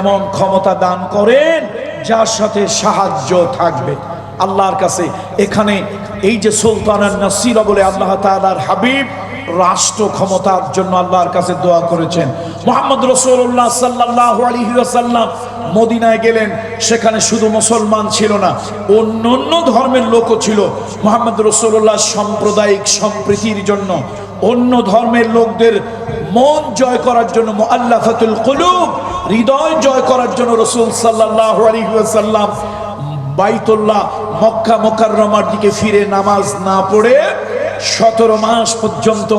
এমন ক্ষমতা দান করেন, যার সাথে সাহায্য থাকবে। আল্লাহর কাছে এখানে এই যে সুলতানার বলে আল্লাহ তাআলার হাবিব, রাষ্ট্র ক্ষমতার জন্য আল্লাহর কাছে দোয়া করেছেন। মোহাম্মদ রসুল্লাহ সাল্লাহ আলহিহাসাল্লাম মদিনায় গেলেন, সেখানে শুধু মুসলমান ছিল না অন্য অন্য ধর্মের লোকও ছিল। মোহাম্মদ রসুল্লাহ সাম্প্রদায়িক সম্প্রীতির জন্য অন্য ধর্মের লোকদের মন জয় করার জন্য আল্লাহাতুল কুলুব, হৃদয় জয় করার জন্য রসুল সাল্লাহ আলহিহাসাল্লাম বাইতুল্লাহ মক্কা মোকাররমার দিকে ফিরে নামাজ না পড়ে সতেরো মাস পর্যন্ত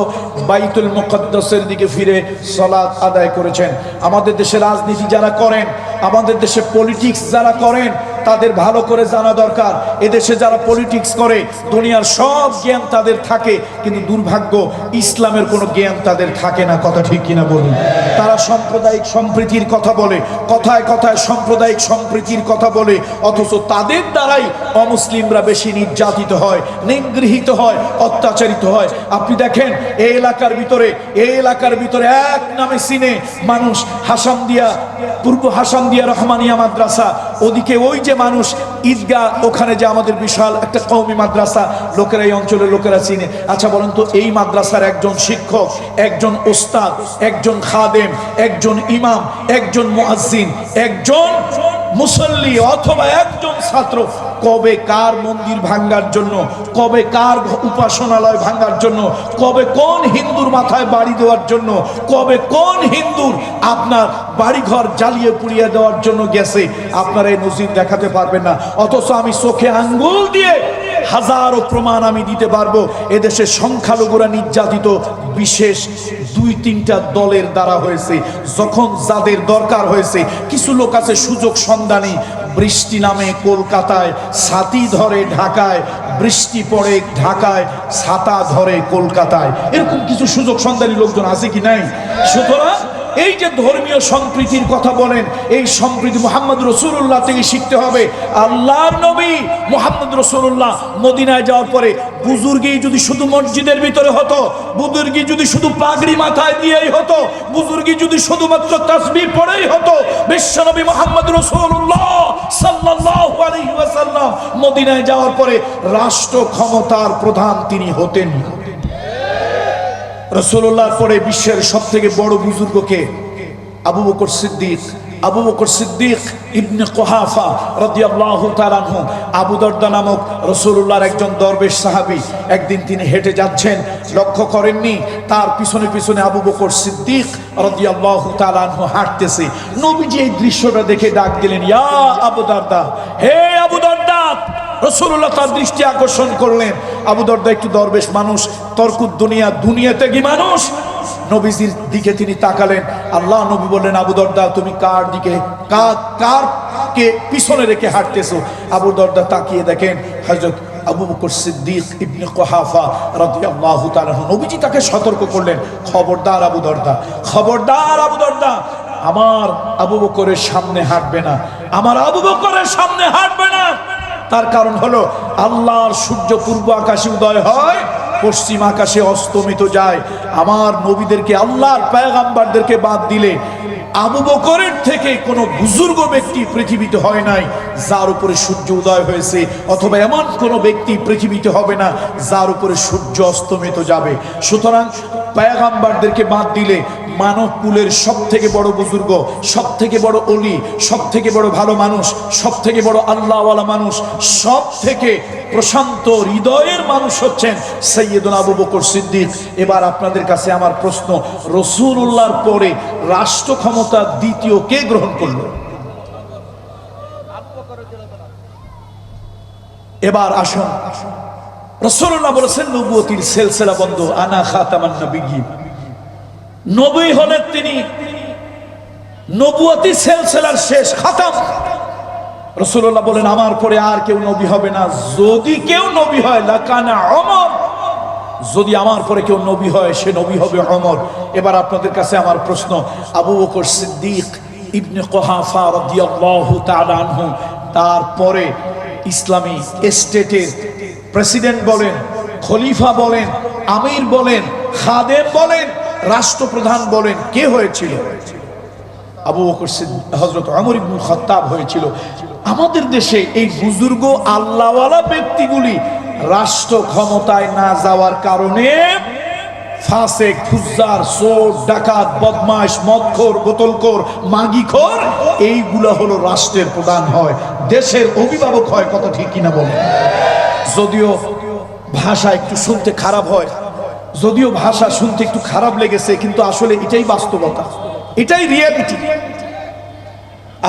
বাইতুল মুকদ্দসের দিকে ফিরে সলাৎ আদায় করেছেন। আমাদের দেশে রাজনীতি যারা করেন, আমাদের দেশে পলিটিক্স যারা করেন তাদের ভালো করে জানা দরকার। এদেশে যারা পলিটিক্স করে, দুনিয়ার সব জ্ঞান তাদের থাকে, কিন্তু দুর্ভাগ্য, ইসলামের কোনো জ্ঞান তাদের থাকে না। কথা ঠিক কিনা বলুন? তারা সাম্প্রদায়িক সম্প্রীতির কথা বলে, কথায় কথায় সাম্প্রদায়িক সম্প্রীতির কথা বলে, অথচ তাদের দ্বারাই অমুসলিমরা বেশি নির্যাতিত হয়, নিগৃহীত হয়, অত্যাচারিত হয়। আপনি দেখেন এই এলাকার ভিতরে এই এলাকার ভিতরে এক নামে সিনে মানুষ, হাসান দিয়া, পূর্ব হাসাম দিয়া রহমানিয়া মাদ্রাসা ওদিকে ওই যে মানুষ ঈদগাহ, ওখানে যে আমাদের বিশাল একটা কৌমি মাদ্রাসা, লোকেরা এই অঞ্চলের লোকেরা চিনে। আচ্ছা বলেন তো, এই মাদ্রাসার একজন শিক্ষক, একজন ওস্তাদ, একজন খাদেম, একজন ইমাম, একজন মোয়াজিন একজন মুসল্লি অথবা একজন ছাত্র কবে কার মন্দির ভাঙ্গার জন্য, কবে কার উপাসনালয় ভাঙ্গার জন্য, কবে কোন হিন্দুর মাথায় বাড়ি দেওয়ার জন্য, কবে কোন হিন্দুর আপনার বাড়িঘর জ্বালিয়ে পুড়িয়ে দেওয়ার জন্য গেছে, আপনারা এই নজির দেখাতে পারবেন না। অথচ আমি চোখে আঙ্গুল দিয়ে হাজারো প্রমাণ আমি দিতে পারব, এদেশে সংখ্যালঘুরা নির্যাতিত, বিশেষ দুই তিনটা দলের দ্বারা হয়েছে। যখন যাদের দরকার হয়েছে, কিছু লোক আছে সুযোগ সন্ধানী বৃষ্টি নামে কলকাতায়, ছাতি ধরে ঢাকায়, বৃষ্টি পড়ে ঢাকায় সাতা ধরে কলকাতায়। এরকম কিছু সুযোগ সন্ধানী লোকজন আছে কি নাই? সুতরাং এই যে ধর্মীয় সম্প্রীতির কথা বলেন, এই সম্প্রীতি মোহাম্মদ রসুল্লাহ থেকে শিখতে হবে। আল্লাহর নবী মোহাম্মদ রসুল্লাহ মদিনায় যাওয়ার পরে বুজুর্গি যদি শুধু মসজিদের ভিতরে হতো, বুজুর্গি যদি শুধু পাগড়ি মাথায় দিয়েই হতো, বুজুর্গি যদি শুধুমাত্র তসবি পড়েই হতো, বিশ্বনবী মোহাম্মদ রসুল্লাহ সাল্লাল্লাহু আলাইহি মদিনায় যাওয়ার পরে রাষ্ট্র ক্ষমতার প্রধান তিনি হতেন রসুল্লাহর পরে বিশ্বের সব থেকে বড় বুজুর্গকে আবু বকর সিদ্দিক। আবু বকর সিদ্দিক ইবনে কোহাফা রাদিয়াল্লাহু তাআলা আবু দরদা নামক রসুল্লাহর একজন দরবেশ সাহাবী একদিন তিনি হেঁটে যাচ্ছেন, লক্ষ্য করেননি, তার পিছনে পিছনে আবু বকর সিদ্দিক রাদিয়াল্লাহু তাআলা আনহু হাঁটতেছে। নবীজি এই দৃশ্যটা দেখে ডাক দিলেন, ইয়া আবু দরদা, হে রসুল্লাহ তার দৃষ্টি আকর্ষণ করলেন। আবু দরদা একটু দরবেশ মানুষ তর্কুদ দুনিয়া, দুনিয়াতে কি মানুষ? নবীজির দিকে তিনি তাকালেন। আল্লাহ নবী বললেন, আবু দরদা, তুমি কার দিকে, কার কে পিছনে রেখে হাঁটতেছো? আবু দরদা তাকিয়ে দেখেন হজরত আবু বকর সিদ্দিক ইবনে কোহাফা রাদিয়াল্লাহু তাআলা নবীজি তাকে সতর্ক করলেন, খবরদার আবু দরদা, খবরদার আবু দরদা, আমার আবু বকরের সামনে হাঁটবে না, আমার আবু বকরের সামনে হাঁটবে না। তার কারণ হলো আল্লাহর সূর্য পূর্ব আকাশে উদয় হয়, পশ্চিম আকাশে অস্তমিত যায়। আমার নবীদেরকে, আল্লাহর পায়গাম্বারদেরকে বাদ দিলে আবু বকরের থেকে কোনো বুজুর্গ ব্যক্তি পৃথিবীতে হয় নাই, যার উপরে সূর্য উদয় হয়েছে। অথবা এমন কোনো ব্যক্তি পৃথিবীতে হবে না, যার উপরে সূর্য অস্তমিত যাবে। সুতরাং পায়গাম্বারদেরকে বাদ দিলে মানব কুলের সব থেকে বড় বুজুর্গ সব থেকে বড় অলি সব থেকে বড় ভালো মানুষ সব থেকে বড় আল্লাহওয়ালা মানুষ সব থেকে প্রশান্ত হৃদয়ের মানুষ হচ্ছেন সৈয়দুল আবু বকর সিদ্দিক। এবার আপনাদের কাছে আমার প্রশ্ন রসুল্লাহর পরে রাষ্ট্র ক্ষমতা দ্বিতীয় কে গ্রহণ করল? এবার আসুন। রসুল্লাহ বলেছেন নবুয়তির সেলসেলা বন্ধ, আনা খাতামান নবীন নবী হলেন তিনি নবুয়তি সেলসেলার শেষ খাতাম। রসুল্লাহ বলেন, আমার পরে আর কেউ নবী হবে না। যদি কেউ নবী হয়, লাকানা অমর যদি আমার পরে কেউ নবী হয়, সে নবী হবে অমর এবার আপনাদের কাছে আমার প্রশ্ন, আবু বকর সিদ্দিক ইবনে কোহাফা রাদিয়াল্লাহু তাআলা আনহু তারপরে ইসলামী স্টেটের প্রেসিডেন্ট বলেন, খলিফা বলেন, আমির বলেন, খাদেম বলেন রাষ্ট্রপ্রধান বলেন, কে হয়েছিল? আবু বকর হজরত আমর ইবনুল খত্তাব হয়েছিল। আমাদের দেশে এই বুজুর্গ আল্লাহওয়ালা ব্যক্তিগুলি রাষ্ট্র ক্ষমতায় না যাওয়ার কারণে ডাকাত হলো রাষ্ট্রের প্রধান হয়। দেশের অভিভাবক হয় বলে যদিও ভাষা একটু শুনতে খারাপ হয়। যদিও ভাষা শুনতে একটু খারাপ লেগেছে, কিন্তু আসলে এটাই বাস্তবতা। এটাই রিয়ালিটি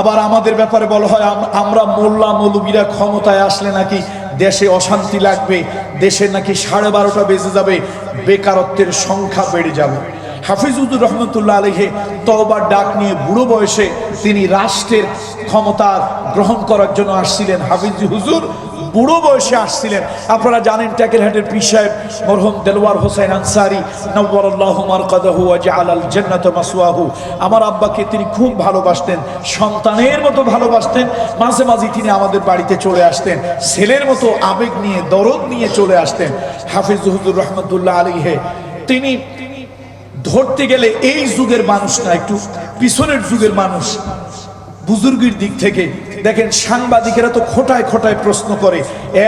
আবার আমাদের ব্যাপারে বলা হয় আমরা মোল্লা মৌলবীরা ক্ষমতায় আসলে নাকি দেশে অশান্তি লাগবে, দেশে নাকি সাড়ে বারোটা বেজে যাবে, বেকারত্বের সংখ্যা বেড়ে যাবে। হাফিজুদ্দুর রহমতুল্লাহ আলহে তবার ডাক নিয়ে বুড়ো বয়সে তিনি রাষ্ট্রের ক্ষমতা গ্রহণ করার জন্য আসছিলেন। হাফিজ হুজুর বুড়ো বয়সে আসছিলেন। আপনারা জানেন ট্যাকেরহাটের পি সাহেব মরহুম দেলওয়ার হোসেন আনসারি মাসওয়াহু। আমার আব্বাকে তিনি খুব ভালোবাসতেন, সন্তানের মতো ভালোবাসতেন। মাঝে মাঝে তিনি আমাদের বাড়িতে চলে আসতেন, ছেলের মতো আবেগ নিয়ে, দরদ নিয়ে চলে আসতেন। হাফিজ হুজুর রহমতুল্লাহ আলীহে তিনি ধরতে গেলে এই যুগের মানুষ না, একটু পিছনের যুগের মানুষ। বুজুর্গের দিক থেকে দেখেন সাংবাদিকেরা তো খোটায় খোটায় প্রশ্ন করে।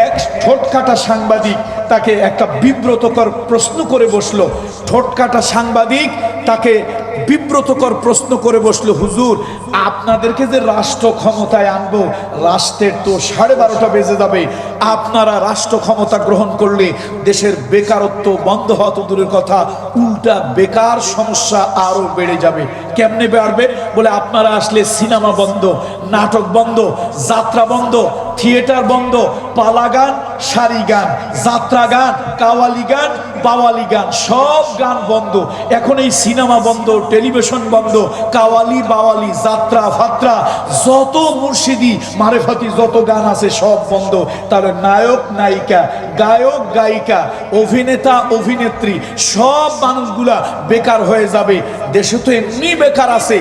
এক ঠোঁটকাটা সাংবাদিক তাকে একটা বিব্রতকর প্রশ্ন করে বসল। ঠোঁটকাটা সাংবাদিক তাকে বিব্রতকর প্রশ্ন করে বসল, হুজুর, আপনাদেরকে যে রাষ্ট্র ক্ষমতায় আনব, রাষ্ট্রের তো সাড়ে বারোটা বেজে যাবে। আপনারা রাষ্ট্র ক্ষমতা গ্রহণ করলে দেশের বেকারত্ব বন্ধ হওয়া তো দূরের কথা, উল্টা বেকার সমস্যা আরও বেড়ে যাবে। কেমনে বাড়বে? বলে, আপনারা আসলে সিনেমা বন্ধ, নাটক বন্ধ, যাত্রা বন্ধ থিয়েটার বন্ধ পালা গান সারি গান যাত্রা গান কাওয়ালি গান বাওয়ালি গান সব গান বন্ধ। এখন এই সিনেমা বন্ধ, টেলিভিশন বন্ধ, কাওয়ালি, বাওয়ালি, যাত্রা, ফাত্রা, যত মুর্শিদি, মারেফাতি যত গান আছে সব বন্ধ। তাহলে নায়ক, নায়িকা, গায়ক, গায়িকা, অভিনেতা, অভিনেত্রী, সব মানুষগুলা বেকার হয়ে যাবে। দেশে তো এমনি বেকার আছে।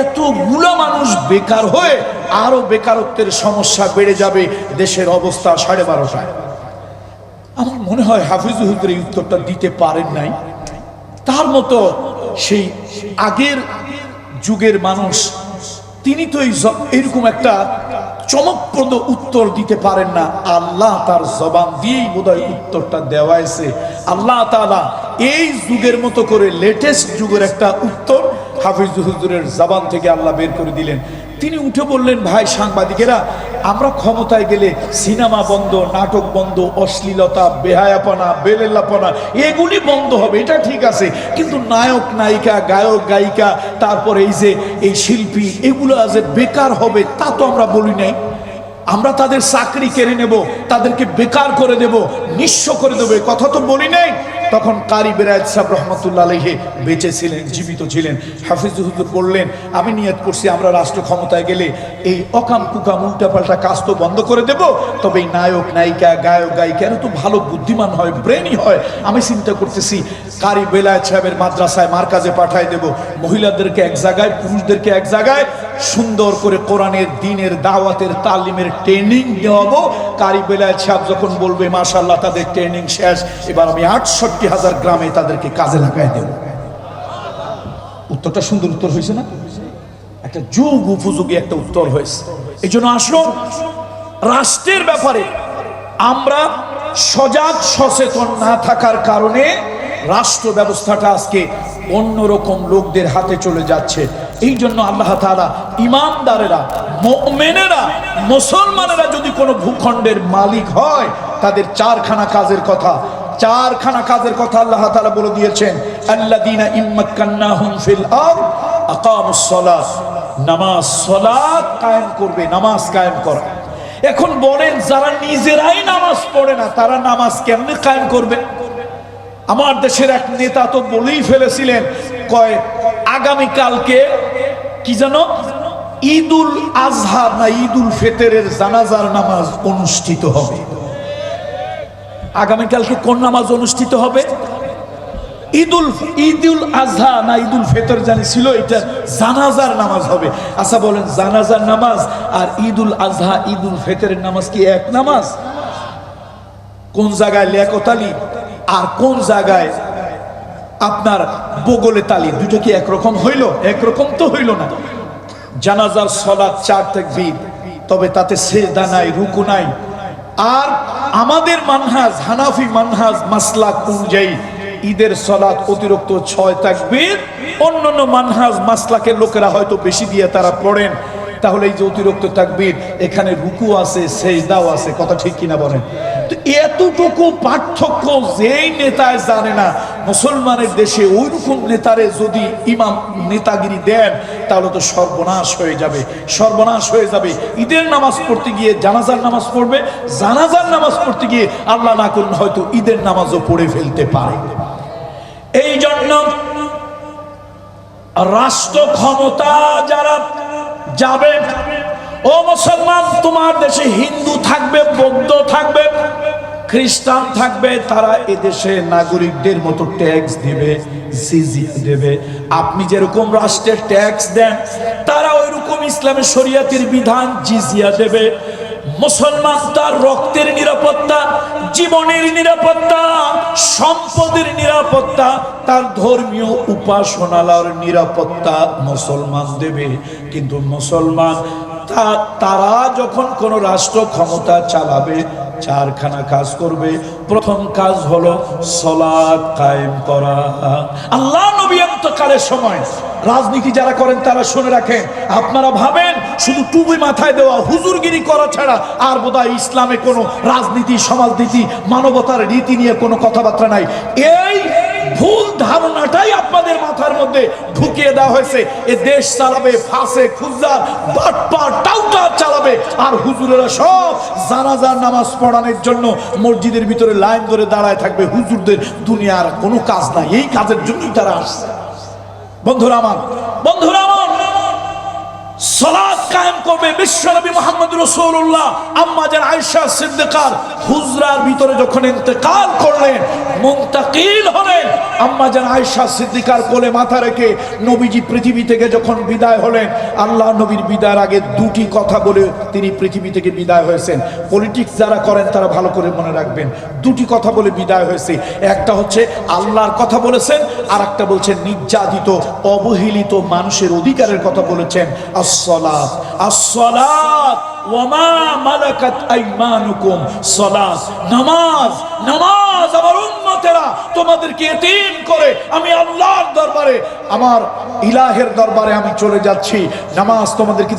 এতগুলো মানুষ বেকার হয়ে আরও বেকারত্বের সমস্যা বেড়ে যাবে দেশের অবস্থা সাড়ে বারোটায়। আমার মনে হয় হাফিজ হুজুর এই উত্তরটা দিতে পারেন নাই। তার মতো সেই আগের যুগের মানুষ, তিনি তো এরকম একটা চমকপ্রদ উত্তর দিতে পারেন না। আল্লাহ তার জবান দিয়েই বোধহয় উত্তরটা দেওয়া দেওয়াইছে। আল্লাহ তাআলা এই যুগের মতো করে লেটেস্ট যুগের একটা উত্তর হাফিজ হুজুরের জবান থেকে আল্লাহ বের করে দিলেন। তিনি উঠে বললেন, ভাই সাংবাদিকেরা, আমরা ক্ষমতায় গেলে সিনেমা বন্ধ, নাটক বন্ধ, অশ্লীলতা, বেহায়াপনা, বেলেল্লাপনা, এগুলি বন্ধ হবে, এটা ঠিক আছে। কিন্তু নায়ক, নায়িকা, গায়ক, গায়িকা, তারপরে এই যে, এই শিল্পী, এগুলো যে বেকার হবে, তা তো আমরা বলি নাই। আমরা তাদের চাকরি কেড়ে নেব, তাদেরকে বেকার করে দেব, নিঃস্ব করে দেবো কথা তো বলি নাই। তখন কারি বেরায়ত সাহেব রহমতুল্লাহ আলহে বেঁচে ছিলেন, জীবিত ছিলেন হাফিজ হুজুর বললেন আমি নিয়ত করছি আমরা রাষ্ট্র ক্ষমতায় গেলে এই অকাম কুকাম উল্টাপাল্টা কাজ তো বন্ধ করে দেব, তবে এই নায়ক, নায়িকা, গায়ক, গায়িকা, এরা তো ভালো বুদ্ধিমান হয় ব্রেনই হয়। আমি চিন্তা করতেছি, কারি বেলায়ত সাহেবের মাদ্রাসায় মার্কাজে পাঠায় দেব, মহিলাদেরকে এক জায়গায়, পুরুষদেরকে এক জায়গায় সুন্দর করে কোরআনের দিনের দাওয়াতের তালিমের ট্রেনিং দেওয়াবো কারি বেলায়ত সাহেব যখন বলবে মাশাল্লাহ তাদের ট্রেনিং শেষ। এবার আমি আটষট্টি হাজার গ্রামে তাদেরকে কাজে লাগাই দেব। উত্তরটা সুন্দর উত্তর হয়েছে না? একটা যুগ উপযোগী একটা উত্তর হয়েছে। এই জন্য আসলো রাষ্ট্রের ব্যাপারে আমরা সজাগ, সচেতন না থাকার কারণে রাষ্ট্র ব্যবস্থাটা আজকে অন্যরকম লোকদের হাতে চলে যাচ্ছে। এই জন্য আল্লাহ তাআলা ইমানদারেরা, মুমিনেরা, মুসলমানেরা যদি কোনো ভূখণ্ডের মালিক হয়, তাদের চারখানা কাজের কথা, চারখানা কাজের কথা আল্লাহ তাআলা বলে দিয়েছেন, আল্লাযীনা ইম্মাক্কান্নাহুম ফিল আরদ, আকামুস নামাজ সালাত কায়েম করবে, নামাজ কায়েম করা। এখন বলেন, যারা নিজেরাই নামাজ পড়ে না, তারা নামাজ কেমনে কায়েম করবে? আমার দেশের এক নেতা তো বলেই ফেলেছিলেন, কয় আগামী কালকে কি জানো? ঈদুল আজহা না ঈদুল ফেতেরের জানাজার নামাজ অনুষ্ঠিত হবে। আগামীকালকে কোন নামাজ অনুষ্ঠিত হবে? ঈদুল ঈদুল আজহা না ঈদুল ফেতর জানি ছিল, এটা জানাজার নামাজ হবে। আচ্ছা বলেন, জানাজার নামাজ আর ঈদুল আজহা, ঈদুল ফেতরের নামাজ কি এক নামাজ? কোন জায়গায় লেকতালি আর কোন জায়গায় আপনার বগলে তালি? দুটো কি একরকম হইল? একরকম তো হইল না। জানাজার সলাৎ, চার তাকবীর, তবে তাতে সেজদা নাই, রুকু নাই। আর আমাদের মানহাজ, হানাফি মানহাজ মাসলাক অনুযায়ী ঈদের সলাৎ অতিরিক্ত ছয় তাকবীর, অন্যান্য মানহাজ মাসলাকের লোকেরা হয়তো বেশি দিয়ে তারা পড়েন। তাহলে এই যে অতিরিক্ত তাকবীর, এখানে রুকু আছে, সেজদাও আছে, কথা ঠিক কিনা বলেন? এতটুকু পার্থক্য যেই নেতায় জানে না, মুসলমানের দেশে ওই রকম নেতারে যদি ইমাম নেতাগিরি দেন, তাহলে তো সর্বনাশ হয়ে যাবে, সর্বনাশ হয়ে যাবে। ঈদের নামাজ পড়তে গিয়ে জানাজার নামাজ পড়বে, জানাজার নামাজ পড়তে গিয়ে আল্লাহ না করুন হয়তো ঈদের নামাজও পড়ে ফেলতে পারে। এই জন্য রাষ্ট্র ক্ষমতা যারা যাবে ও মুসলমান, তোমার দেশে হিন্দু থাকবে, বৌদ্ধ থাকবে, খ্রিস্টান থাকবে, তারা এদেশে নাগরিকদের মতো ট্যাক্স দেবে, জিজিয়া দেবে। আপনি যেরকম রাষ্ট্রের ট্যাক্স দেন, তারা ওইরকম ইসলামের শরিয়াতের বিধান জিজিয়া দেবে। মুসলমান তার রক্তের নিরাপত্তা, জীবনের নিরাপত্তা, সম্পদের নিরাপত্তা, তার ধর্মীয় উপাসনালার নিরাপত্তা মুসলমান দেবে। কিন্তু মুসলমান তারা যখন কোন রাষ্ট্র ক্ষমতা চালাবে, চারখানা কাজ করবে, প্রথম কাজ হলো আল্লাহ নবী অন্তকালের সময় রাজনীতি যারা করেন তারা শুনে রাখেন, আপনারা ভাবেন শুধু টুপি মাথায় দেওয়া, হুজুরগিরি করা ছাড়া আর বোধহয় ইসলামে কোনো রাজনীতি, সমাজনীতি, মানবতার রীতি নিয়ে কোনো কথাবার্তা নাই। এই ভুল ধারণাটাই আপনাদের মাথার মধ্যে ঢুকিয়ে দেওয়া হয়েছে। এ দেশ চালাবে, ফাঁসে খুজার বাটপা টাউটা চালাবে। আর হুজুরেরা সব জানাজার নামাজ পড়ানোর জন্য মসজিদের ভিতরে লাইন ধরে দাঁড়ায় থাকবে। হুজুরদের দুনিয়ার কোনো কাজ নাই। এই কাজের জন্যই তারা আসছে। বন্ধুরা আমার বন্ধুরা আমার আল্লাহ নবীর বিদায়ের আগে দুটি কথা বলে তিনি পৃথিবী থেকে বিদায় হয়েছেন। পলিটিক্স যারা করেন, তারা ভালো করে মনে রাখবেন। দুটি কথা বলে বিদায় হয়েছে। একটা হচ্ছে, আল্লাহর কথা বলেছেন আর একটা বলছেন, নির্যাতিত, অবহেলিত মানুষের অধিকারের কথা বলেছেন। আসসালাত। আসসালাত। আল্লাহর আমার চলে যাচ্ছি। নামাজ তোমাদেরকে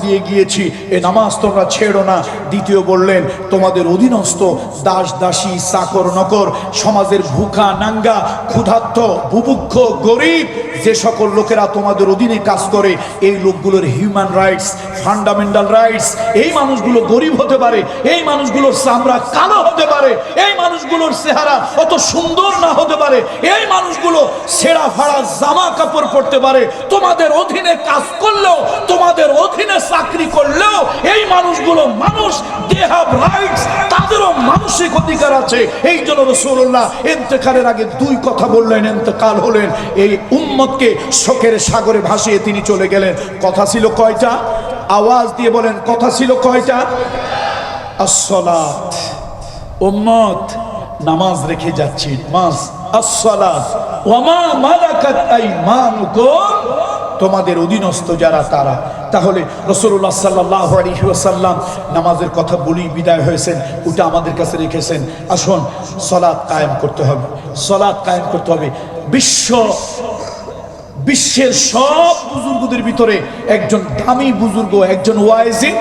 নামাজ তোমরা ছেড়ো না। দ্বিতীয় বললেন, তোমাদের অধীনস্থ দাস, দাসী, চাকর, নকর, সমাজের ভুখা, নাঙ্গা, ক্ষুধার্ত, বুভুক্ষ, গরিব, যে সকল লোকেরা তোমাদের অধীনে কাজ করে, এই লোকগুলোর হিউম্যান রাইটস ফান্ডামেন্টাল রাইটস এই মানুষগুলো গরিব হতে পারে, এই মানুষগুলোর চামড়া কালো হতে পারে, এই মানুষগুলোর চেহারা অত সুন্দর না হতে পারে, এই মানুষগুলো ছেঁড়া ফাড়া জামা কাপড় পরতে পারে, তোমাদের অধীনে কাজ করলেও, তোমাদের অধীনে চাকরি করলেও, এই মানুষগুলো মানুষ দে হ্যাভ রাইটস তাদেরও মানসিক অধিকার আছে। এই জন্য রসুল্লাহ এতেকালের আগে দুই কথা বললেন এতেকাল হলেন, এই উম্মতকে শোকের সাগরে ভাসিয়ে তিনি চলে গেলেন। কথা ছিল কয়টা? আওয়াজ দিয়ে বলেন, কথা ছিল কয়টা? আসসালাত। উম্মত, নামাজ রেখে যাচ্ছি। নামাজ তোমাদের অধীনস্থ যারা, তারা। তাহলে রসুল্লাহ সাল্লাহ আলহি ওয়াসাল্লাম নামাজের কথা বলি বিদায় হয়েছেন, ওটা আমাদের কাছে রেখেছেন। আসুন সলাৎ কায়েম করতে হবে। সলাৎ কায়েম করতে হবে। বিশ্ব বিশ্বের সব বুজুর্গদের ভিতরে একজন দামি বুজুর্গ, একজন ওয়াইজিন,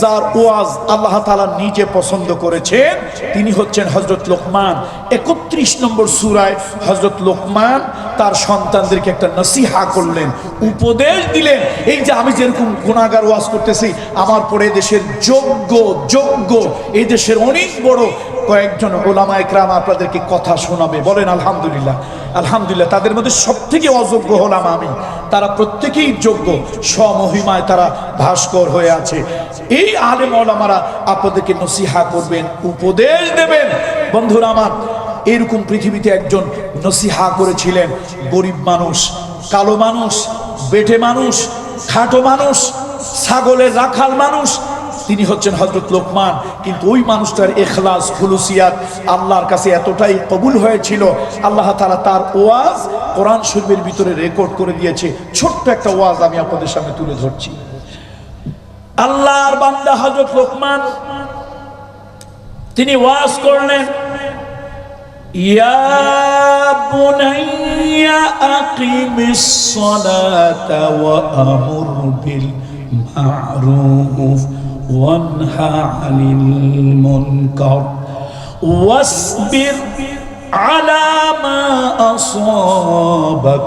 যার ওয়াজ আল্লাহ তাআলা নিজে পছন্দ করেছেন। তিনি হচ্ছেন হজরত লোকমান। একত্রিশ নম্বর সুরায় হজরত লোকমান তার সন্তানদেরকে একটা নসিহা করলেন, উপদেশ দিলেন, এই যে আমি যেরকম গুণাগার ওয়াজ করতেছি, আমার পরে দেশের যোগ্য যোগ্য এই দেশের অনেক বড় কয়েকজন ওলামা একরাম আপনাদেরকে কথা শোনাবে। বলেন, আলহামদুলিল্লাহ। আলহামদুলিল্লাহ। তাদের মধ্যে সব থেকে অযোগ্য হলাম আমি। তারা প্রত্যেকেই যোগ্য। স্বমহিমায় তারা ভাস্কর হয়ে আছে। এই আলেম ওলামারা আপনাদেরকে নসিহা করবেন, উপদেশ দেবেন। বন্ধুরা আমার, এরকম পৃথিবীতে একজন নসিহা করেছিলেন। গরিব মানুষ, কালো মানুষ, বেটে মানুষ, খাটো মানুষ, ছাগলের রাখাল মানুষ তিনি হচ্ছেন হজরত লোকমান। কিন্তু ওই মানুষটার এখলাস খুলুসিয়াত আল্লাহর কাছে এতটাই কবুল হয়েছিল, আল্লাহ তালা তার ওয়াজ কোরআন শরীফের ভিতরে রেকর্ড করে দিয়েছে। ছোট্ট একটা ওয়াজ আমি আপনাদের সামনে তুলে ধরছি। আল্লাহর বান্দা হজরত লোকমান, তিনি ওয়াজ করলেন আমুর বিল মা'রুফ ওয়ানহা আনিল মুনকার واصبر على ما أصابك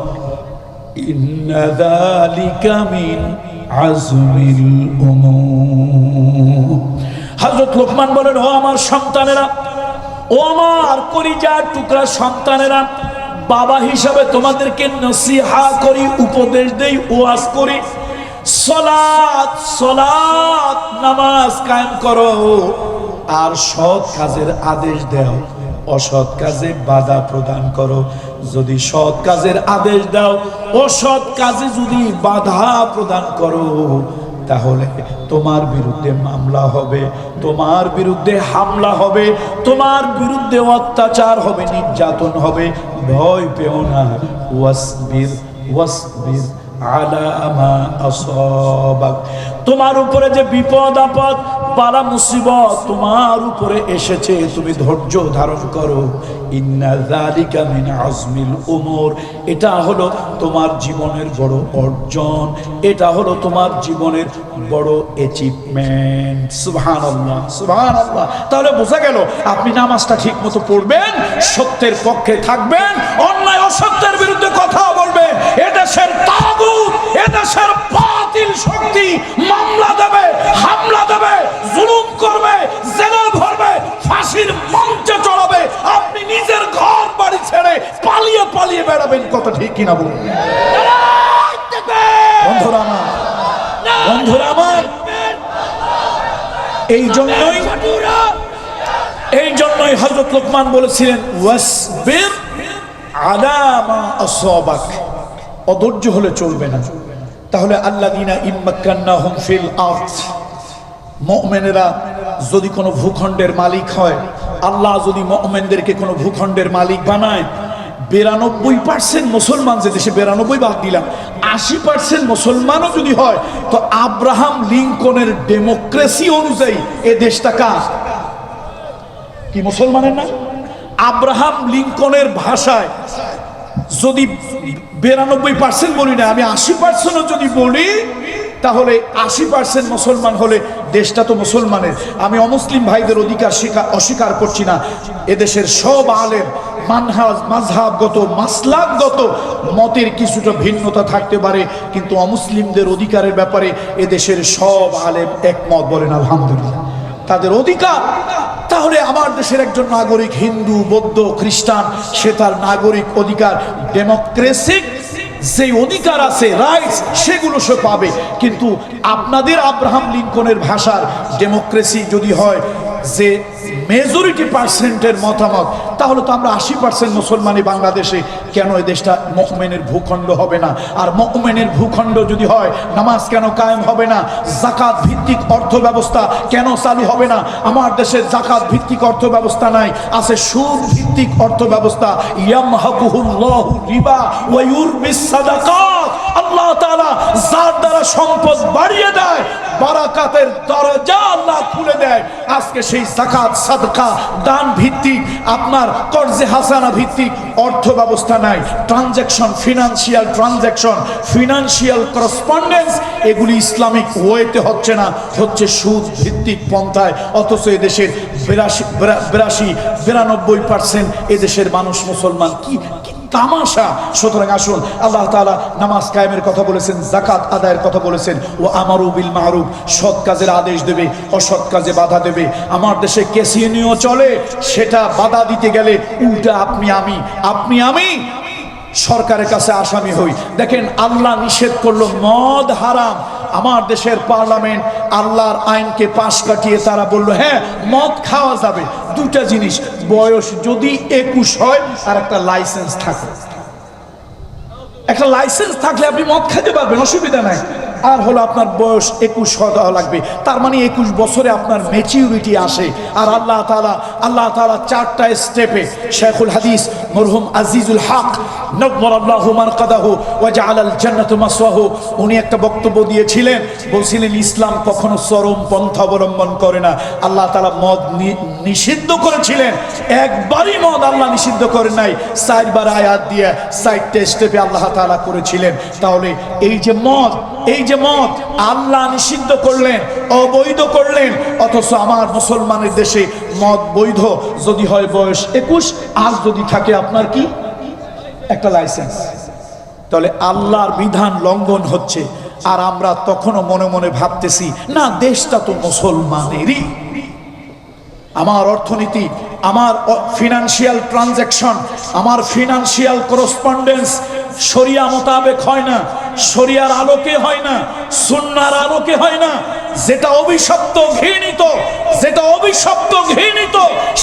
إن ذلك من عزم الأمور হযরত লোকমান বলেন ও আমার সন্তানেরা ও আমার কলিজার টুকরা সন্তানেরা বাবা হিসাবে তোমাদেরকে নসিহা করি উপদেশ দেই ওয়াজ করি সলাত সলাত নামাজ কায়েম করো। আর সৎ কাজের আদেশ দাও। অসৎ কাজে বাধা প্রদান করো। যদি সৎ কাজের আদেশ দাও, অসৎ কাজে যদি বাধা প্রদান করো, তাহলে তোমার বিরুদ্ধে মামলা হবে, তোমার বিরুদ্ধে হামলা হবে, তোমার বিরুদ্ধে অত্যাচার হবে, নির্যাতন হবে। ভয় পেও না। ওয়াসবির ওয়াসবির। তোমার উপরে যে বিপদ, আপদ বালা মুসিবত তোমার উপরে এসেছে। তুমি ধৈর্য ধারণ করো। এটা হলো তোমার জীবনের বড় অর্জন। এটা হলো তোমার জীবনের বড় অ্যাচিভমেন্ট তাহলে বোঝা গেল, আপনি নামাজটা ঠিক মতো পড়বেন, সত্যের পক্ষে থাকবেন, অন্যায় অসত্যের বিরুদ্ধে কথা বলবেন। এদেশের তাগুত, এদেশের বাতিল শক্তি মামলা দেবে, হামলা দেবে, জুলুম করবে, জেলে ভরবে, ফাঁসির মঞ্চে চড়াবে, আপনি নিজের ঘর বাড়ি ছেড়ে পালিয়ে পালিয়ে বেড়াবেন কত ঠিক কিনা বলুন। বন্ধুরা আমার, এই জন্যই এই জন্যই হযরত লোকমান বলেছিলেন, ওয়াসবির আলা মা আসাবাক। অধৈর্য হলে চলবে না। তাহলে আল্লাযিনা ইম্মাক্কান্নাহুম ফিল আরদ, মুমিনেরা যদি কোনো ভূখণ্ডের মালিক হয়, আল্লাহ যদি মুমিনদেরকে কোনো ভূখণ্ডের মালিক বানায়, বিরানব্বই পার্সেন্ট মুসলমান যে দেশে বিরানব্বই বাদ দিলাম, আশি পার্সেন্ট মুসলমানও যদি হয়, তো আব্রাহাম লিঙ্কনের ডেমোক্রেসি অনুযায়ী এ দেশটা কার? কি মুসলমানের না? আব্রাহাম লিঙ্কনের ভাষায় যদি বিরানব্বই পার্সেন্ট বলি না, আমি আশি পার্সেন্টও যদি বলি, তাহলে আশি পার্সেন্ট মুসলমান হলে দেশটা তো মুসলমানের। আমি অমুসলিম ভাইদের অধিকার স্বীকার, অস্বীকার করছি না। এদেশের সব আলেম, মানহাজ মাঝহাবগত মাসলাকগত মতের কিছুটা ভিন্নতা থাকতে পারে, কিন্তু অমুসলিমদের অধিকারের ব্যাপারে এদেশের সব আলেম একমত বলেন, আলহামদুলিল্লাহ। তাদের অধিকার তাহলে আমার দেশের একজন নাগরিক হিন্দু, বৌদ্ধ, খ্রিস্টান, সে তার নাগরিক অধিকার, ডেমোক্রেসিক যে অধিকার আছে রাইটস সেগুলো সে পাবে। কিন্তু আপনাদের আব্রাহাম লিঙ্কনের ভাষার ডেমোক্রেসি যদি হয় যে মেজরিটি পার্সেন্টের মতামত, তাহলে তো আমরা আশি পার্সেন্ট মুসলমানই বাংলাদেশে। কেন এই দেশটা মহমেনের ভূখণ্ড হবে না? আর মহমেনের ভূখণ্ড যদি হয়, নামাজ কেন কায়েম হবে না? জাকাত ভিত্তিক অর্থ ব্যবস্থা কেন চালু হবে না? আমার দেশে জাকাত ভিত্তিক অর্থ ব্যবস্থা নাই, আছে সুদ ভিত্তিক অর্থ ব্যবস্থা ইয়ামহাকুহুল্লাহু রিবা ওয়া ইউরবিস সাদাকাত। আল্লাহ তাআলা যার দ্বারা সম্পদ বাড়িয়ে দেয়, বারাকাতের দরজা আল্লাহ খুলে দেয়। আজকে সেই জাকাত সাদকা দান ভিত্তিক আপনার কর্জে হাসানা ভিত্তিক অর্থ ব্যবস্থা নাই। Transaction, financial transaction, financial correspondence, এগুলি ইসলামিক ওয়েতে হচ্ছে না, হচ্ছে সুদ ভিত্তিক পন্থায়। অথচ এদেশের বিরাশি বিরাশি, বিরানব্বই পার্সেন্ট এদেশের মানুষ মুসলমান। কি তামাশা। সুতরাং আসুন, আল্লাহ তালা নামাজ কায়েমের কথা বলেছেন জাকাত আদায়ের কথা বলেছেন। ও আমারু বিল মাহরুফ সৎ কাজের আদেশ দেবে, অসৎ কাজে বাধা দেবে। আমার দেশে কেসিয়ে কেসিনিও চলে, সেটা বাধা দিতে গেলে উল্টা আপনি আমি আপনি আমি সরকারের কাছে আসামি হই। দেখেন, আল্লাহ নিষেধ করল, মদ হারাম। আমার দেশের পার্লামেন্ট আল্লাহর আইনকে পাশ কাটিয়ে তারা বলল হ্যাঁ মদ খাওয়া যাবে। দুটা জিনিস, বয়স যদি একুশ হয় আর একটা লাইসেন্স থাকে। একটা লাইসেন্স থাকলে আপনি মদ খেতে পারবেন, অসুবিধা নাই। আর হলো আপনার বয়স একুশ হওয়া লাগবে। তার মানে একুশ বছরে আপনার মেচিউরিটি আসে। আর আল্লাহ তালা আল্লাহ তাআলা চারটা স্টেপে শেখুল হাদিস, মরহুম আজিজুল হক একবারই মদ আল্লাহ নিষিদ্ধ করে নাই। আয়াত দিয়ে স্টেপে আল্লাহ করেছিলেন। তাহলে এই যে মদ, এই যে মদ, আল্লাহ নিষিদ্ধ করলেন, অবৈধ করলেন, অথচ আমার মুসলমানের দেশে মদ বৈধ যদি হয় বয়স একুশ, আজ যদি থাকে আপনার কি? একটা লাইসেন্স তাহলে আল্লাহর বিধান লঙ্ঘন হচ্ছে। আর আমরা তখনও মনে মনে ভাবতেছি, না, দেশটা তো মুসলমানেরই। আমার অর্থনীতি, আমার ফিনান্সিয়াল ট্রানজ্যাকশন আমার ফিনান্সিয়াল করসপন্ডেন্স শরিয়া মোতাবেক হয় না। শরিয়ার আলোকে হয় না, সুন্নার আলোকে হয় না। যেটা অভিশপ্ত, ঘৃণিত, যেটা অভিশপ্ত, ঘৃণিত,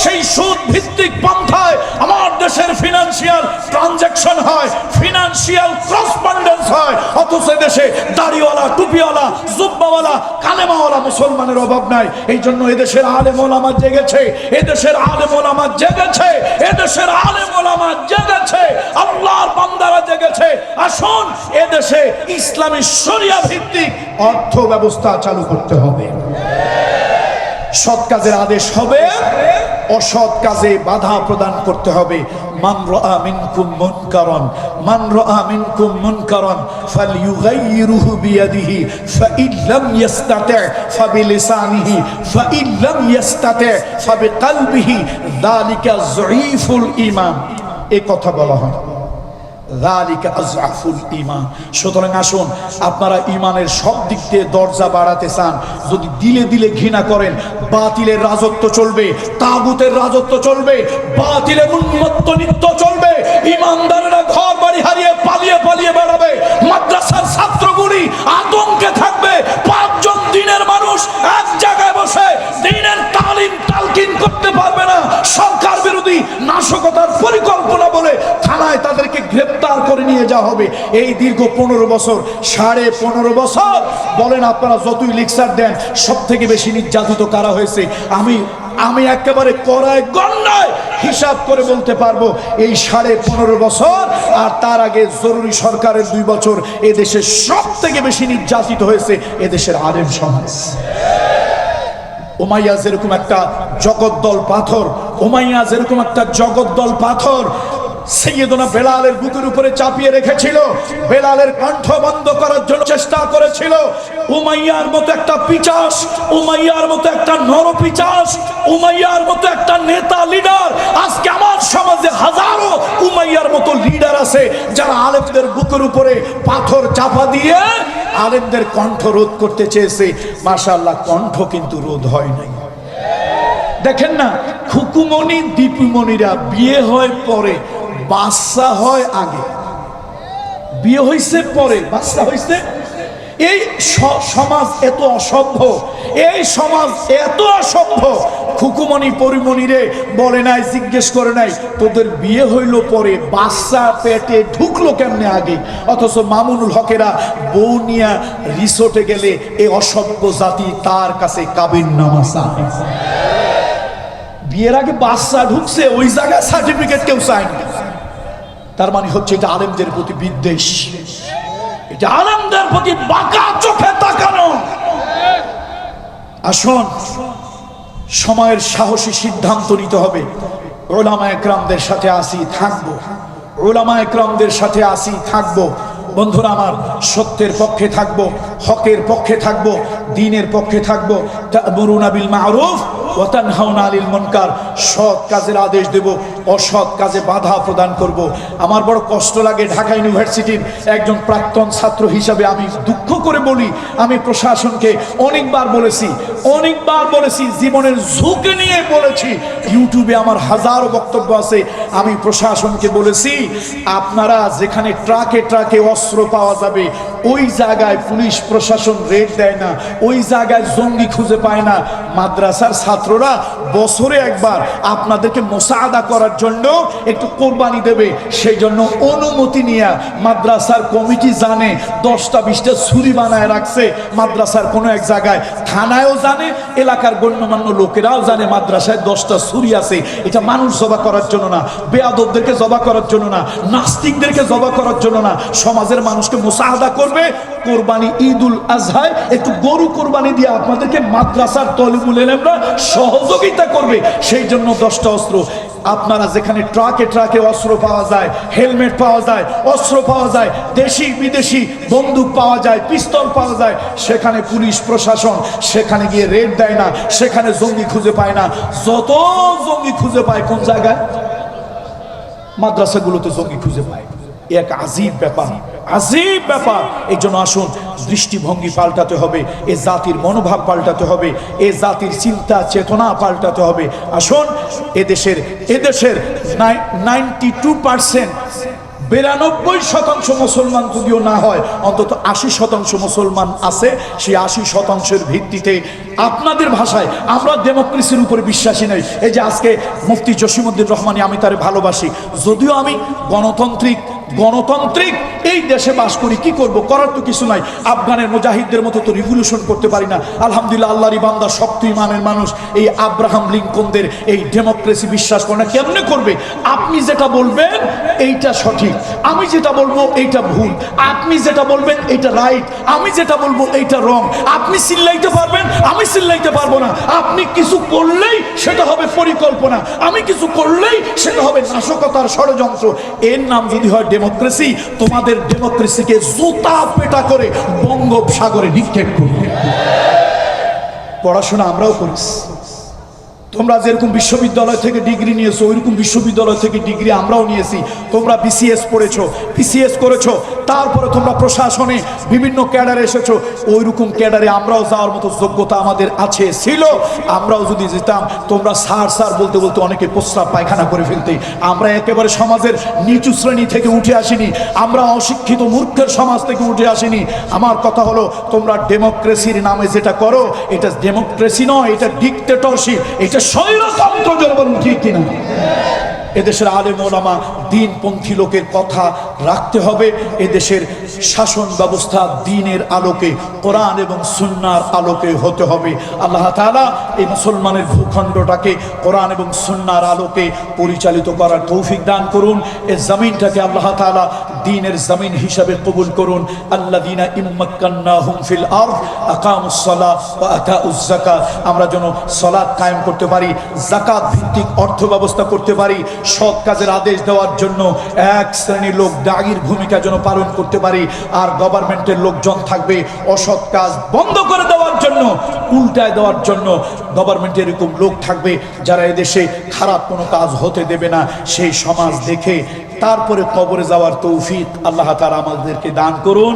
সেই সুদ ভিত্তিক পন্থায় আমার দেশের ফিনান্সিয়াল ট্রানজ্যাকশন হয় ফিনান্সিয়াল করসপন্ডেন্স হয়। অথচ দেশে দাড়িওয়ালা, টুপিওয়ালা, জুব্বাওয়ালা, কালেমাওয়ালা মুসলমানের অভাব নাই। এই জন্য এদেশের আলেম ওলামা জেগেছে এদেশের আলেম ওলামা জেগেছে এদেশের আলেম ওলামা জেগেছে, আল্লাহর বান্দারা জেগেছে। আসুন এদেশে ইসলামী শরিয়া ভিত্তিক অর্থ ব্যবস্থা চালু করতে হবে। সৎ কাজের আদেশ হবে, অসৎ কাজে বাধা প্রদান করতে হবে। এই কথা বলা হয়। ঈমানের সব দিক দিয়ে দরজা বাড়াতে চান। যদি দিলে দিলে বাতিলের রাজত্ব চলবে রাজত্ব চলবে, বাতিলের বেড়াবে, মাদ্রাসার ছাত্রগুলি আতঙ্কে থাকবে, পাঁচজন দিনের মানুষ এক জায়গায় বসে দিনের তালিম তালকিন করতে পারবে না। সরকার বিরোধী নাশকতার পরিকল্পনা বলে থানায় তাদেরকে গ্রেপ্তার করে নিয়ে যাওয়া হবে। এই দীর্ঘ পনেরো বছর, সাড়ে পনেরো বছর, বলেন আপনারা যতই লেকচার দেন সব থেকে বেশি নির্যাতিত কারা হয়েছে, আমি আমি একেবারে করায় গণ্যায় হিসাব করে বলতে পারব, এই সাড়ে পনেরো বছর, আর তার আগে জরুরি সরকারের দুই বছর এদেশে সব থেকে বেশি নির্যাতিত হয়েছে এদেশের আলেম সমাজ। ওমাইয়া যেরকম একটা জগদ্দল পাথর ওমাইয়া যেরকম একটা জগদ্দল পাথর সৈয়দনা বেলালের বুকের উপরে চাপিয়ে রেখেছিল। বেলালের কণ্ঠ বন্ধ করার জন্য চেষ্টা করেছিল। উমাইয়ার মতো একটা পিচাস, উমাইয়ার মতো একটা নরপিচাস, উমাইয়ার মতো একটা নেতা লিডার আজকে আমার সমাজে হাজারো উমাইয়ার মতো লিডার আছে, যারা আলেমদের বুকের উপরে পাথর চাপা দিয়ে আলেমদের কণ্ঠ রোধ করতে চেয়েছে। মাশাআল্লাহ, কণ্ঠ কিন্তু রোধ হয় নাই। দেখেন না, খুকুমণি, দীপুমণিরা বিয়ে হয় পরে বাচ্চা হয় আগে। বিয়ে হইছে পরে বাচ্চা হইছে। এই সমাজ এত অসভ্য, এই সমাজ এত অসভ্য। খুকুমণি পরিমণিরে বলে নাই, জিজ্ঞেস করে নাই, তোদের বিয়ে হইল পরে বাচ্চা পেটে ঢুকলো কেমনে আগে? অথচ মামুনুল হকেরা বউ নিয়া রিসোর্টে গেলে এই অসভ্য জাতি তার কাছে কাবিন নামা চায়। বিয়ের আগে বাচ্চা ঢুকছে, ওই জায়গায় সার্টিফিকেট কেউ চায়নি তার মানে হচ্ছে এটা আলেমদের প্রতি বিদ্বেষ। এটা আলেমদের প্রতি বাঁকা চোখে তাকানো। আসুন, সময়ের সাহসী সিদ্ধান্ত নিতে হবে। ওলামা একরামদের সাথে আসি, থাকব। ওলামা একরামদের সাথে আসি, থাকব। বন্ধুরা আমার, সত্যের পক্ষে থাকব, হকের পক্ষে থাকব, দিনের পক্ষে থাকব। তা'মুরুনা বিল মা'রুফ। কাজের আদেশ দেব, অসৎ কাজে বাধা প্রদান করব। আমার বড় কষ্ট লাগে ঢাকা ইউনিভার্সিটির একজন প্রাক্তন ছাত্র হিসাবে আমি দুঃখ করে বলি, আমি প্রশাসনকে অনেকবার বলেছি অনেকবার বলেছি, জীবনের ঝুঁকি নিয়ে বলেছি। ইউটিউবে আমার হাজারো বক্তব্য আছে, আমি প্রশাসনকে বলেছি, আপনারা যেখানে ট্রাকে ট্রাকে অস্ত্র পাওয়া যাবে, ওই জায়গায় পুলিশ প্রশাসন রেড দেয় না, ওই জায়গায় জঙ্গি খুঁজে পায় না, মাদ্রাসার ছাত্ররা বছরে একবার আপনাদেরকে মোসাদা করার জন্য একটু কোরবানি দেবে। সেই জন্য অনুমতি নিয়ে মাদ্রাসার কমিটি জানে, দশটা বিশটা ছুরি বানায় রাখছে মাদ্রাসার কোনো এক জায়গায়। থানায়ও জানে, এলাকার গণ্যমান্য লোকেরাও জানে মাদ্রাসায় দশটা ছুরি আছে। এটা মানুষ জবা করার জন্য না, বেয়াদবদেরকে জবা করার জন্য না, নাস্তিকদেরকে জবা করার জন্য না। সমাজের মানুষকে মুসাহাদা করবে, কোরবানি ঈদুল আজহায়, একটু গরু কোরবানি দিয়ে আপনাদেরকে মাদ্রাসার তলিবুল এলেমরা সহযোগিতা করবে, সেই জন্য দশটা অস্ত্র। আপনারা যেখানে ট্রাকে ট্রাকে অস্ত্র পাওয়া যায়, হেলমেট পাওয়া যায়, অস্ত্র পাওয়া যায়, দেশি বিদেশি বন্দুক পাওয়া যায়, পিস্তল পাওয়া যায়, সেখানে পুলিশ, প্রশাসন, সেখানে গিয়ে রেড দেয় না, সেখানে জঙ্গি খুঁজে পায় না। যত জঙ্গি খুঁজে পায়, কোন জায়গায়? মাদ্রাসাগুলোতে জঙ্গি খুঁজে পায়। এক আজীব ব্যাপার। আজীব ব্যাপার। এই জন্য আসুন, দৃষ্টিভঙ্গি পাল্টাতে হবে, এ জাতির মনোভাব পাল্টাতে হবে, এ জাতির চিন্তা চেতনা পাল্টাতে হবে। আসুন, এদেশের এদেশের নাইনটি টু পার্সেন্ট বিরানব্বই শতাংশ মুসলমান যদিও না হয়, অন্তত আশি শতাংশ মুসলমান আছে, সেই আশি শতাংশের ভিত্তিতে আপনাদের ভাষায় আমরা ডেমোক্রেসির উপরে বিশ্বাসী নই। এই যে আজকে মুফতি জসিমুদ্দিন রহমানি, আমি তারে ভালোবাসি। যদিও আমি গণতান্ত্রিক গণতান্ত্রিক এই দেশে বাস করি, কি করব? করার তো কিছু নাই। আফগানের মুজাহিদদের মতো তো রিভলিউশন করতে পারি না। আলহামদুলিল্লাহ আল্লাহর ইবান্দা শক্ত ইমানের মানুষ। এই আব্রাহাম লিঙ্কনদের এই ডেমোক্রেসি বিশ্বাস করে না, কেমনে করবে? আপনি যেটা বলবেন, এইটা সঠিক। আমি যেটা বলব, এইটা ভুল। আপনি যেটা বলবেন, এইটা রাইট আমি যেটা বলব, এইটা রং আপনি চিল্লাইতে পারবেন, আমি চিল্লাইতে পারব না। আপনি কিছু করলেই সেটা হবে পরিকল্পনা। আমি কিছু করলেই সেটা হবে নাশকতার ষড়যন্ত্র। এর নাম যদি হয় ডেমোক্রেসি তোমাদের ডেমোক্রেসিকে জুতা পেটা করে বঙ্গোপসাগরে নিক্ষেপ করবে। পড়াশোনা আমরাও করিস তোমরা যেরকম বিশ্ববিদ্যালয় থেকে ডিগ্রি নিয়েছো, ওইরকম বিশ্ববিদ্যালয় থেকে ডিগ্রি আমরাও নিয়েছি। তোমরা বিসিএস পড়েছো বিসিএস করেছ, তারপরে তোমরা প্রশাসনে বিভিন্ন ক্যাডারে এসেছ, ওইরকম ক্যাডারে আমরাও যাওয়ার মতো যোগ্যতা আমাদের আছে, ছিল। আমরাও যদি যেতাম, তোমরা সার সার বলতে বলতে অনেকে প্রস্রাব পায়খানা করে ফেলতে। আমরা একেবারে সমাজের নিচু শ্রেণি থেকে উঠে আসিনি। আমরা অশিক্ষিত মূর্খের সমাজ থেকে উঠে আসিনি। আমার কথা হলো, তোমরা ডেমোক্রেসির নামে যেটা করো, এটা ডেমোক্রেসি নয়, এটা ডিকটেটরশিপ, এটা স্বৈরতন্ত্র জনগণ কি কিনা? এদেশের আলেম ওলামা দিনপন্থী লোকের কথা রাখতে হবে। এদেশের শাসন ব্যবস্থা দিনের আলোকে, কোরআন এবং সুন্নার আলোকে হতে হবে। আল্লাহ তাআলা এই মুসলমানের ভূখণ্ডটাকে কোরআন এবং সুন্নার আলোকে পরিচালিত করার তৌফিক দান করুন। এ জমিনটাকে আল্লাহ তাআলা দিনের জমিন হিসাবে কবুল করুন। আল্লাযীনা ইম্মাক্কান্নাহুম ফিল আরদ, আকামুস সালাহ ওয়া আতাউজ যাকাত। আমরা যেন সালাত কায়েম করতে পারি, যাকাত ভিত্তিক অর্থ ব্যবস্থা করতে পারি, সৎ কাজের আদেশ দেওয়ার জন্য এক শ্রেণির লোক দাগির ভূমিকা যেন পালন করতে পারি। আর গভর্নমেন্টের লোকজন থাকবে অসৎ কাজ বন্ধ করে দেওয়ার জন্য, উল্টায় দেওয়ার জন্য। গভর্নমেন্টের এরকম লোক থাকবে যারা এদেশে খারাপ কোনো কাজ হতে দেবে না। সেই সমাজ দেখে তারপরে কবরে যাওয়ার তৌফিক আল্লাহ তারা আমাদেরকে দান করুন।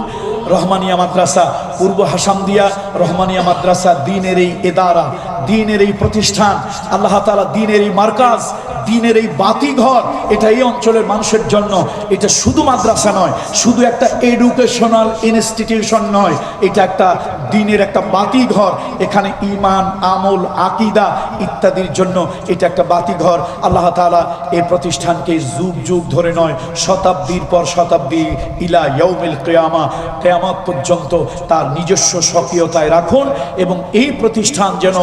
রহমানিয়া মাদ্রাসা, পূর্ব হাসামদিয়া রহমানিয়া মাদ্রাসা দিনের এই এদারা, দিনের এই প্রতিষ্ঠান, আল্লাহ তালা দিনের এই মার্কাজ, দিনের এই বাতিঘর এটা এই অঞ্চলের মানুষের জন্য, এটা শুধু মাদ্রাসা নয়, শুধু একটা এডুকেশনাল ইনস্টিটিউশন নয়, এটা একটা দিনের একটা বাতিঘর এখানে ইমান আমল, আকিদা ইত্যাদির জন্য এটা একটা বাতিঘর আল্লাহ তালা এই প্রতিষ্ঠানকে যুগ যুগ ধরে নয়, শতাব্দীর পর শতাব্দী ইলা ইয়ৌমিল কেয়ামা কেয়ামত পর্যন্ত তার নিজস্ব সক্রিয়তায় রাখুন এবং এই প্রতিষ্ঠান যেন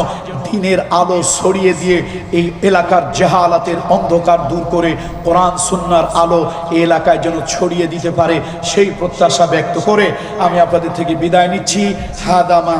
দিনের আলো ছড়িয়ে দিয়ে এই এলাকার জেহালাতের অন্ধকার দূর করে কোরআন, সুন্নার আলো এই এলাকায় যেন ছড়িয়ে দিতে পারে সেই প্রত্যাশা ব্যক্ত করে আমি আপনাদের থেকে বিদায় নিচ্ছি। হাদামা